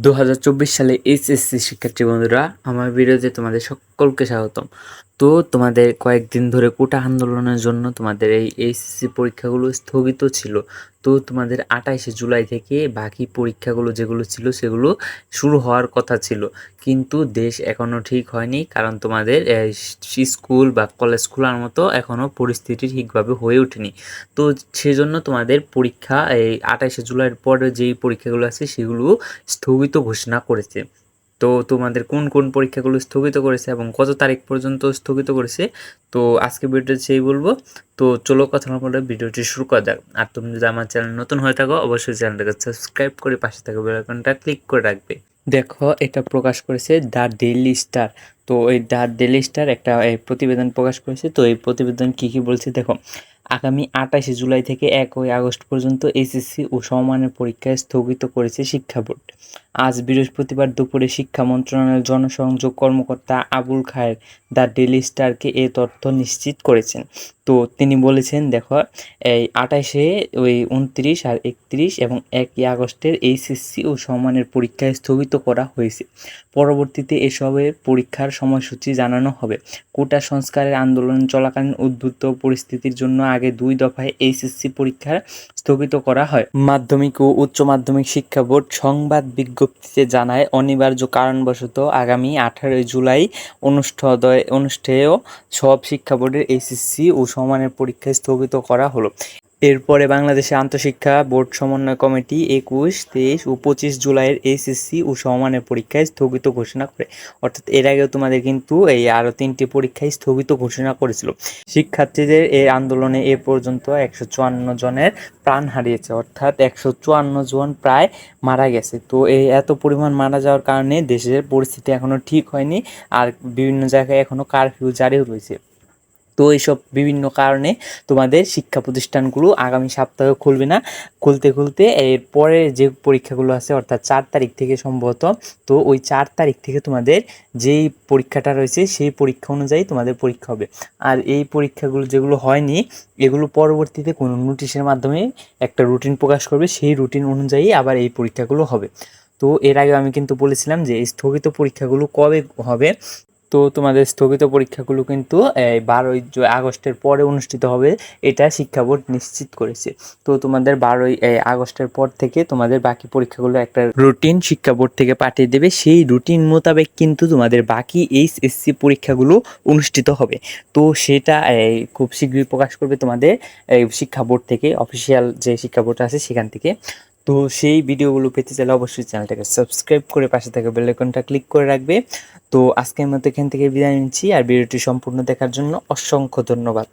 দু হাজার চব্বিশ সালে এইচএসসি শিক্ষার্থী বন্ধুরা আমার ভিডিওতে তোমাদের সকলকে স্বাগতম। তো তোমাদের কয়েকদিন ধরে কোটা আন্দোলনের জন্য তোমাদের এই এইচএসসি পরীক্ষাগুলো স্থগিত ছিল। তো তোমাদের আঠাইশে জুলাই থেকে বাকি পরীক্ষাগুলো যেগুলো ছিল সেগুলো শুরু হওয়ার কথা ছিল। কিন্তু দেশ এখনও ঠিক হয়নি কারণ তোমাদের স্কুল বা কলেজ খোলার মতো এখনও পরিস্থিতি ঠিকভাবে হয়ে ওঠেনি। তো সেজন্য তোমাদের পরীক্ষা, এই আঠাইশে জুলাইয়ের পরে যেই পরীক্ষাগুলো আছে সেগুলো স্থগিত ঘোষণা করেছে। তো তোমাদের কোন কোন পরীক্ষাগুলো স্থগিত করেছে এবং কত তারিখ পর্যন্ত স্থগিত করেছে? তো আজকে ভিডিওতে সেই বলব, তো চলো কথা বলে ভিডিওটি শুরু করা যাক। আর তুমি যদি আমার চ্যানেল নতুন হয়ে থাকো, অবশ্যই চ্যানেলটাকে সাবস্ক্রাইব করে পাশে থাকা বেল আইকনটা ক্লিক করে রাখবে। দেখো, এটা প্রকাশ করেছে দ্য ডেইলি স্টার। তো এই দ্য ডেইলি স্টার একটা প্রতিবেদন প্রকাশ করেছে। তো এই প্রতিবেদন কি কি বলছে? দেখো আগামী আটাশে জুলাই থেকে একই আগস্ট পর্যন্ত এসএসসি ও সমমানের পরীক্ষায় স্থগিত করেছে শিক্ষা বোর্ড। আজ বৃহস্পতিবার দুপুরে শিক্ষা মন্ত্রণালয়ের জনসংযোগ কর্মকর্তা আবুল খায়ের দ্য ডেলি স্টারকে এ তথ্য নিশ্চিত করেছেন। তো তিনি বলেছেন, দেখো, এই আঠাশে ওই উনত্রিশ আর একত্রিশ এবং একই আগস্টের এইচএসসি ও সমমানের পরীক্ষা স্থগিত করা হয়েছে। পরবর্তীতে এসবের পরীক্ষার সময়সূচি জানানো হবে। কোটা সংস্কারের আন্দোলন চলাকালীন উদ্ভূত পরিস্থিতির জন্য আগে দুই দফায় এইচএসসি পরীক্ষা স্থগিত করা হয়। মাধ্যমিক ও উচ্চ মাধ্যমিক শিক্ষা বোর্ড সংবাদ বিজ্ঞপ্তিতে জানায়, অনিবার্য কারণবশত আগামী আঠারোই জুলাই অনুষ্ঠেয় অনুষ্ঠেয় সব শিক্ষা বোর্ডের এইচএসসি ও সমানের পরীক্ষা স্থগিত করা হলো। এরপরে বাংলাদেশে আন্তঃশিক্ষা বোর্ড সমন্বয় কমিটি একুশ, তেইশ ও পঁচিশ জুলাইয়ের এইচএসসি ও সমমানের পরীক্ষায় স্থগিত ঘোষণা করে। অর্থাৎ এর আগেও তোমাদের কিন্তু এই আরও তিনটি পরীক্ষায় স্থগিত ঘোষণা করেছিল। শিক্ষার্থীদের এই আন্দোলনে এ পর্যন্ত একশো চুয়ান্ন জনের প্রাণ হারিয়েছে, অর্থাৎ একশো চুয়ান্ন জন প্রায় মারা গেছে। তো এই এত পরিমাণ মারা যাওয়ার কারণে দেশের পরিস্থিতি এখনও ঠিক হয়নি, আর বিভিন্ন জায়গায় এখনও কারফিউ জারি রয়েছে। তো এইসব বিভিন্ন কারণে তোমাদের শিক্ষা প্রতিষ্ঠানগুলো আগামী সপ্তাহে খুলবে না। খুলতে খুলতে এরপরে যে পরীক্ষাগুলো আছে, অর্থাৎ চার তারিখ থেকে সম্ভবত, তো ওই চার তারিখ থেকে তোমাদের যেই পরীক্ষাটা রয়েছে, সেই পরীক্ষা অনুযায়ী তোমাদের পরীক্ষা হবে। আর এই পরীক্ষাগুলো যেগুলো হয়নি, এগুলো পরবর্তীতে কোনো নোটিশের মাধ্যমে একটা রুটিন প্রকাশ করবে, সেই রুটিন অনুযায়ী আবার এই পরীক্ষাগুলো হবে। তো এর আগে আমি কিন্তু বলেছিলাম যে স্থগিত পরীক্ষাগুলো কবে হবে তো তোমাদের স্থগিত পরীক্ষাগুলো কিন্তু, এই বারোই আগস্টের পরে অনুষ্ঠিত হবে, এটা শিক্ষা বোর্ড নিশ্চিত করেছে। তো তোমাদের বারোই আগস্টের পর থেকে তোমাদের বাকি পরীক্ষাগুলো একটা রুটিন শিক্ষা বোর্ড থেকে পাঠিয়ে দেবে। সেই রুটিন মোতাবেক কিন্তু তোমাদের বাকি এইচএসসি পরীক্ষাগুলো অনুষ্ঠিত হবে। তো সেটা খুব শীঘ্রই প্রকাশ করবে তোমাদের শিক্ষা বোর্ড থেকে, অফিসিয়াল যে শিক্ষা বোর্ড আছে সেখান থেকে। তো সেই ভিডিওগুলো পেতে চাইলে অবশ্যই চ্যানেলটাকে সাবস্ক্রাইব করে পাশে থাকা বেলাইকনটা ক্লিক করে রাখবে। তো আজকের মতো এখান থেকে বিদায় নিচ্ছি, আর ভিডিওটি সম্পূর্ণ দেখার জন্য অসংখ্য ধন্যবাদ।